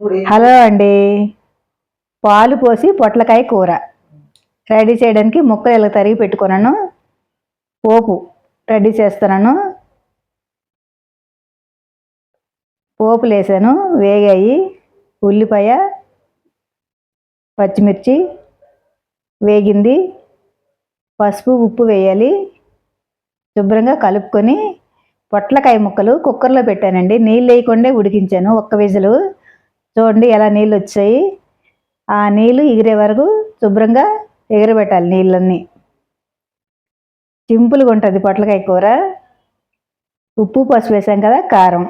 Hello అండి. పాలు పోసి పొట్లకాయ కూర. రెడీ చేయడానికి ముక్కలు ఇలా తరిగి పెట్టుకున్నాను. పోపు రెడీ చేస్తున్నాను. పోపులు వేసాను. వేగాయి. ఉల్లిపాయ పచ్చిమిర్చి వేగింది. పసుపు ఉప్పు వేయాలి. శుభ్రంగా కలుపుకొని పొట్లకాయ ముక్కలు కుక్కర్లో పెట్టానండి. నీళ్ళు వేయకుండా ఉడికించాను ఒక్క విజలు. చూడండి ఎలా నీళ్ళు వచ్చాయి ఆ నీళ్ళు ఎగిరే వరకు శుభ్రంగా ఎగరబెట్టాలి నీళ్ళన్నీ. సింపుల్గా ఉంటుంది పొట్లకాయ కూర. ఉప్పు పసుపు వేసాం కదా కారం.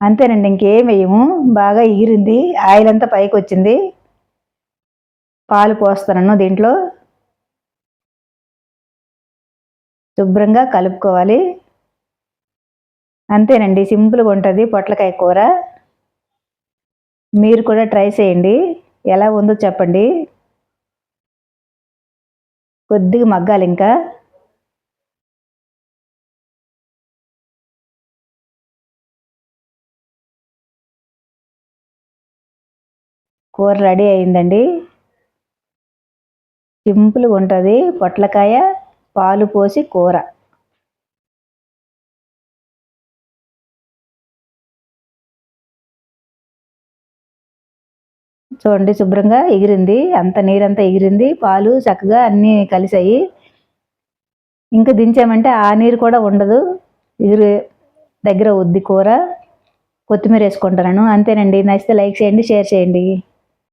అంతేనండి ఇంకేం వేయము. బాగా ఎగిరింది ఆయిల్ అంతా పైకి వచ్చింది. పాలు పోస్తున్నాను దీంట్లో. శుభ్రంగా కలుపుకోవాలి. అంతేనండి సింపుల్గా ఉంటుంది పొట్లకాయ కూర. మీరు కూడా ట్రై చేయండి. ఎలా ఉందో చెప్పండి. కొద్దిగా మగ్గాలి ఇంకా. కూర రెడీ అయిందండి. సింపుల్గా ఉంటుంది. పొట్లకాయ పాలు పోసి కూర. చూడండి శుభ్రంగా ఎగిరింది. అంత నీరంతా ఎగిరింది. పాలు చక్కగా అన్నీ కలిసాయి. ఇంకా దించామంటే ఆ నీరు కూడా ఉండదు. ఎగిరి దగ్గర ఉద్ది కూర. కొత్తిమీర వేసుకుంటున్నాను అంతేనండి. నచ్చితే లైక్ చేయండి షేర్ చేయండి.